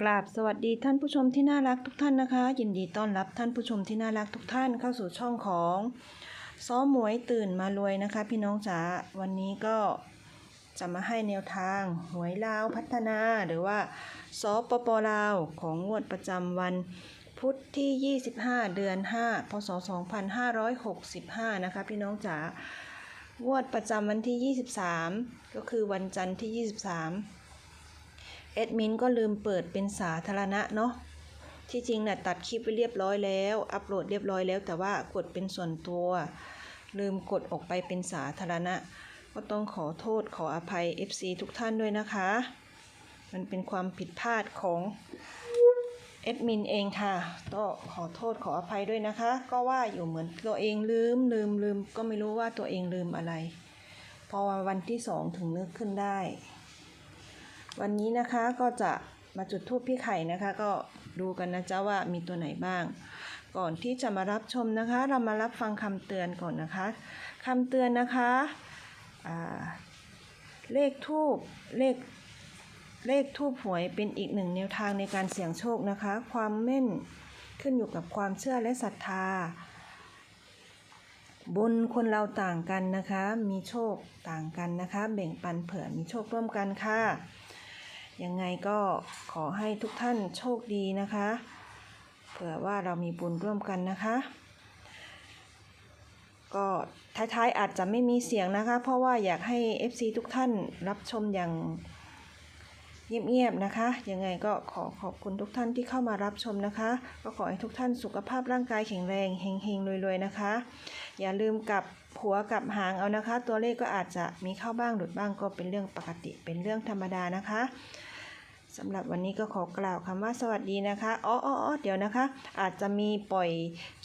กราบสวัสดีท่านผู้ชมที่น่ารักทุกท่านนะคะ ยินดีต้อนรับท่านผู้ชมที่น่ารักทุกท่านเข้าสู่ช่องของซ้อมหมวยตื่นมารวยนะคะ พี่น้องจ๋าวันนี้ก็จะมาให้แนวทางหวยลาวพัฒนาหรือว่าสปปลาวของงวดประจำวันพุธที่ 25 เดือน 5 พศ 2565 นะคะ พี่น้องจ๋างวดประจำวันที่ 23 ก็คือวันจันทร์ที่ 23 แอดมินก็ลืมเปิดเป็นสาธารณะเนาะที่จริงน่ะตัดคลิปไว้เรียบร้อยแล้ว อัปโหลดเรียบร้อยแล้ว แต่ว่ากดเป็นส่วนตัว ลืมกดออกไปเป็นสาธารณะ ก็ต้องขอโทษขออภัย FC ทุกท่านด้วยนะคะ มันเป็นความผิดพลาดของแอดมินเองค่ะก็ขอโทษขออภัยด้วยนะคะ ก็ว่าอยู่เหมือนตัวเองลืมลืมลืมก็ไม่รู้ว่าตัวเองลืมอะไร พอวันที่สองถึงนึกขึ้นได้ วันนี้นะคะก็จะมาจุดทูปพี่ไข่นะคะ ก็ดูกันนะจ๊ะว่ามีตัวไหนบ้าง ก่อนที่จะมารับชมนะคะ เรามารับฟังคำเตือนก่อนนะคะ คำเตือนนะคะเลขทูปเลขเลขทูบหวยเป็นอีกหนึ่งแนวทางในการเสี่ยงโชคนะคะ ความแม่นขึ้นอยู่กับความเชื่อและศรัทธาบุญคนเราต่างกันนะคะ มีโชคต่างกันนะคะ แบ่งปันเผื่อมีโชคร่วมกันค่ะ ยังไงก็ขอให้ทุกท่านโชคดีนะคะ เผื่อว่าเรามีบุญร่วมกันนะคะ ก็ท้ายๆอาจจะไม่มีเสียงนะคะ เพราะว่าอยากให้ FC ทุกท่านรับชมอย่าง เงียบๆนะคะ ยังไงก็ขอขอบคุณทุกท่านที่เข้ามารับชมนะคะ ก็ขอให้ทุกท่านสุขภาพร่างกายแข็งแรงเฮงๆรวยๆนะคะ อย่าลืมกับหัวกับหางเอานะคะ ตัวเลขก็อาจจะมีเข้าบ้างหลุดบ้างก็เป็นเรื่องปกติเป็นเรื่องธรรมดานะคะสำหรับวันนี้ก็ขอกล่าวคำว่าสวัสดีนะคะอ๋ออ๋ออ๋อเดี๋ยวนะคะ อาจจะมีปล่อย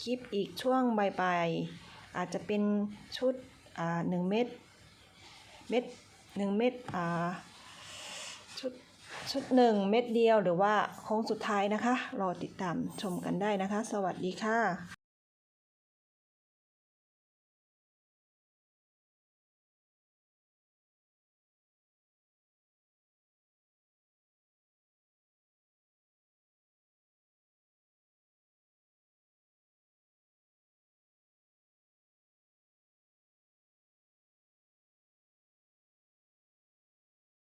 คลิปอีกช่วงบ่ายๆอาจจะเป็นชุดอ่าหนึ่งเม็ดเม็ดหนึ่งเม็ดอ่าชุด ชุดหนึ่งเม็ดเดียวหรือว่าโค้งสุดท้ายนะคะ รอติดตามชมกันได้นะคะ สวัสดีค่ะ